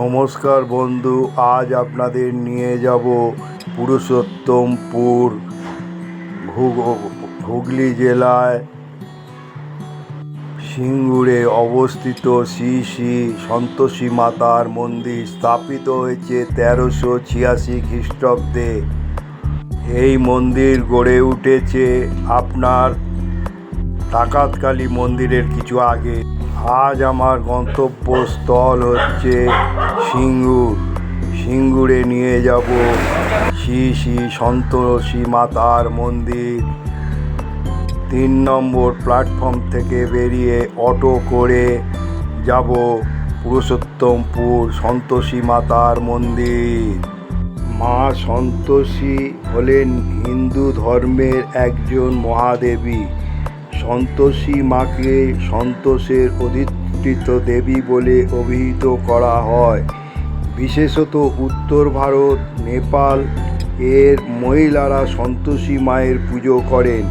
নমস্কার বন্ধু, আজ আপনাদের নিয়ে যাব পুরুষোত্তমপুর হুগলি জেলায়। সিঙ্গুরে অবস্থিত শ্রী শ্রী সন্তোষী মাতার মন্দির স্থাপিত হয়েছে তেরোশো ছিয়াশি খ্রিস্টাব্দে। এই মন্দির গড়ে উঠেছে আপনার ডাকাতকালী মন্দিরের কিছু আগে। আজ আমার গন্তব্যস্থল হচ্ছে সিঙ্গুর। সিঙ্গুরে নিয়ে যাব শ্রী শ্রী সন্তোষী মাতার মন্দির। তিন নম্বর প্ল্যাটফর্ম থেকে বেরিয়ে অটো করে যাব পুরুষোত্তমপুর সন্তোষী মাতার মন্দির। মা সন্তোষী হলেন হিন্দু ধর্মের একজন মহাদেবী। সন্তোষী মাকে সন্তোষের অধিষ্ঠিত দেবী বলে অভিহিত করা হয়। বিশেষত উত্তর ভারত, নেপাল এর মহিলারা সন্তোষী মায়ের পুজো করেন।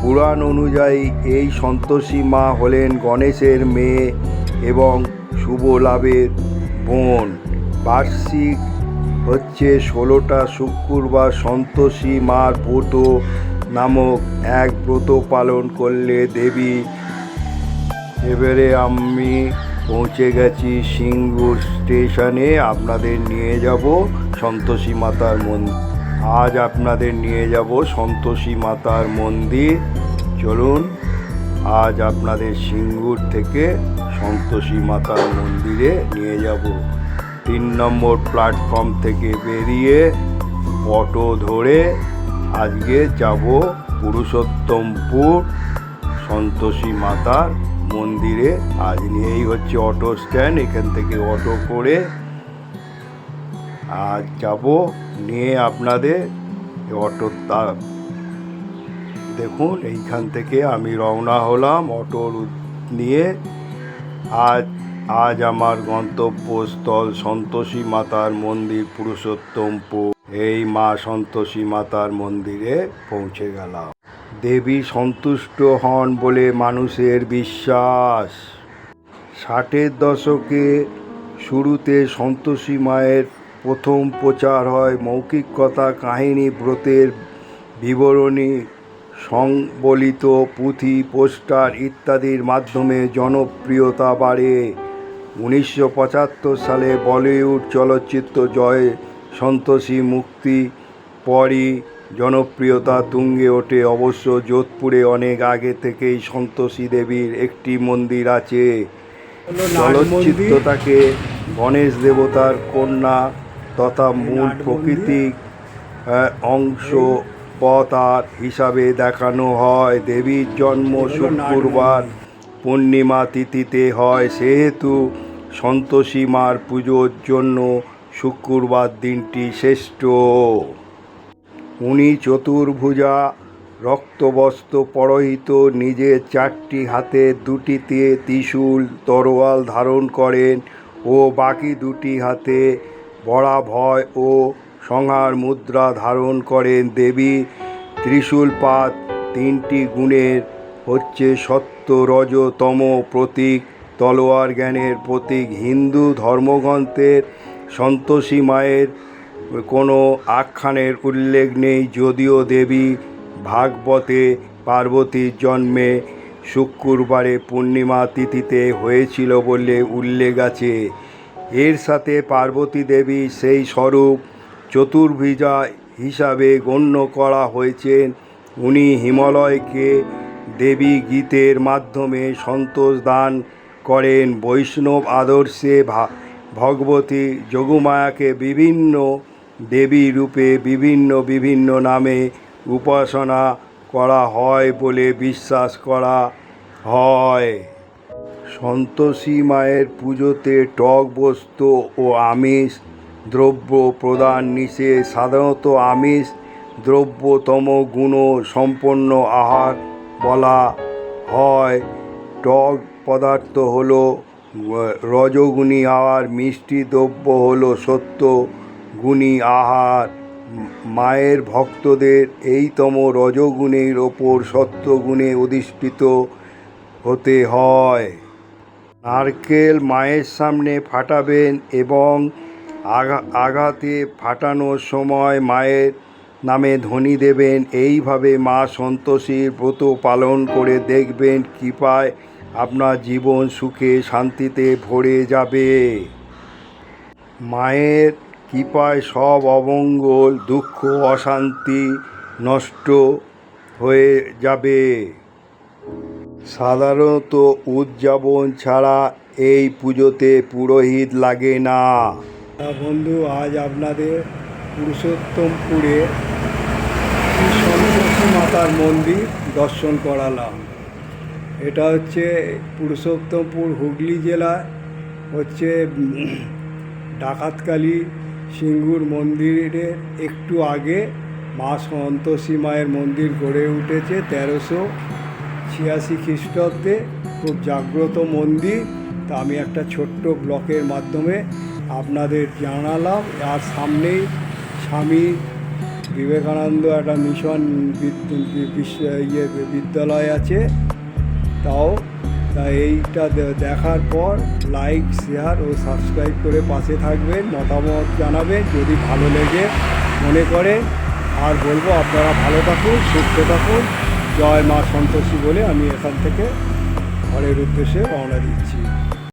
পুরাণ অনুযায়ী এই সন্তোষী মা হলেন গণেশের মেয়ে এবং শুভ লাভের বোন। বার্ষিক হচ্ছে ষোলোটা শুক্রবার সন্তোষী মার ব্রত নামক এক ব্রত পালন করলে দেবী, এবারে আমি পৌঁছে গেছি সিঙ্গুর স্টেশনে, আপনাদের নিয়ে যাব সন্তোষী মাতার মন্দির আজ আপনাদের নিয়ে যাব সন্তোষী মাতার মন্দির। চলুন, আজ আপনাদের সিঙ্গুর থেকে সন্তোষী মাতার মন্দিরে নিয়ে যাব। তিন নম্বর প্ল্যাটফর্ম থেকে বেরিয়ে অটো ধরে আজকে যাব পুরুষোত্তমপুর সন্তোষী মাতার মন্দিরে। আজ নিয়েই হচ্ছে অটো স্ট্যান্ড এখান থেকে অটো করে আজ যাব নিয়ে আপনাদের অটো দেখুন, এইখান থেকে আমি রওনা হলাম অটো নিয়ে। আজ আজ আমার গন্তব্যস্থল সন্তোষী মাতার মন্দির পুরুষোত্তমপুর। এই মা সন্তোষী মাতার মন্দিরে পৌঁছে গেলাম। দেবী সন্তুষ্ট হন বলে মানুষের বিশ্বাস। ষাটের দশকে শুরুতে সন্তোষী মায়ের প্রথম প্রচার হয় মৌখিক কথা কাহিনী ব্রতের বিবরণী, সংবলিত পুঁথি, পোস্টার ইত্যাদির মাধ্যমে জনপ্রিয়তা বাড়ে। উনিশশো পঁচাত্তর সালে বলিউড চলচ্চিত্র জয় সন্তোষী মুক্তি পরই জনপ্রিয়তা তুঙ্গে ওঠে। অবশ্য যোধপুরে অনেক আগে থেকেই সন্তোষী দেবীর একটি মন্দির আছে। চলচ্চিত্রটাকে গণেশ দেবতার কন্যা তথা মূল প্রকৃতিক অংশ পতার হিসাবে দেখানো হয়। দেবীর জন্ম শুক্রবার পূর্ণিমা তিথিতে হয়। সেহেতু সন্তোষী মার পুজোর জন্য শুক্রবার দিনটি শ্রেষ্ঠ। উনি চতুর্ভুজা রক্তবস্ত্র পরহিত নিজের চারটি হাতে, দুটিতে ত্রিশূল তরোয়াল ধারণ করেন ও বাকি দুটি হাতে বড়া ভয় ও সংহার মুদ্রা ধারণ করেন। দেবী ত্রিশূলপাত তিনটি গুণের হচ্ছে সত্য রজতম প্রতীক, তলোয়ার জ্ঞানের প্রতীক। হিন্দু ধর্মগ্রন্থের সন্তোষী মায়ের কোনো আখ্যানের উল্লেখ নেই, যদিও দেবী ভাগবতে পার্বতীর জন্মে শুক্রবারে পূর্ণিমা তিথিতে হয়েছিল বলে উল্লেখ আছে। এর সাথে পার্বতী দেবী সেই স্বরূপ চতুর্ভুজা হিসাবে গণ্য করা হয়েছেন। উনি হিমালয়কে দেবী গীতের মাধ্যমে সন্তোষ দান করেন। বৈষ্ণব আদর্শে ভা ভগবতী যোগমায়াকে বিভিন্ন দেবী রূপে বিভিন্ন বিভিন্ন নামে উপাসনা করা হয় বলে বিশ্বাস করা হয়। সন্তোষী মায়ের পুজোতে টক বস্তু ও আমিষ, দ্রব্য প্রদান নিষেধ সাধারণত আমিষ, দ্রব্যতম গুণ সম্পন্ন আহার বলা হয়। টক পদার্থ হলো রজগুণী আহার মিষ্টি দ্রব্য হলো সত্য, গুণী আহার। মায়ের ভক্তদের এইতম রজগুণের ওপর সত্যগুণে অধিষ্ঠিত হতে হয়। নারকেল মায়ের সামনে ফাটাবেন এবং আঘাতে ফাটানোর সময় মায়ের নামে ধ্বনি দেবেন। এইভাবে মা সন্তোষীর ব্রত পালন করে দেখবেন কৃপায় আপনার জীবন সুখে শান্তিতে ভরে যাবে। মায়ের কৃপায় সব অমঙ্গল, দুঃখ, অশান্তি নষ্ট হয়ে যাবে। সাধারণত উদযাপন ছাড়া এই পুজোতে পুরোহিত লাগে না। বন্ধু, আজ আপনাদের পুরুষোত্তমপুরে মাতার মন্দির দর্শন করালাম। এটা হচ্ছে পুরুষোত্তমপুর হুগলি জেলা, হচ্ছে ডাকাতকালী সিঙ্গুর মন্দিরের একটু আগে মা সন্তোষী মায়ের মন্দির গড়ে উঠেছে তেরোশো ছিয়াশি খ্রিস্টাব্দে। খুব জাগ্রত মন্দির। তা আমি একটা ছোট্ট ব্লকের মাধ্যমে আপনাদের জানালাম। আর সামনেই স্বামী বিবেকানন্দ একটা মিশন বিশ্ব ইয়ে বিদ্যালয় আছে। তাও তা এইটা দেখার পর লাইক শেয়ার ও সাবস্ক্রাইব করে পাশে থাকবেন, মতামত জানাবেন, যদি ভালো লেগে মনে করে। আর বলব, আপনারা ভালো থাকুন, সুস্থ থাকুন। জয় মা সন্তোষী বলে আমি এখান থেকে ঘরের উদ্দেশ্যে রওনা দিচ্ছি।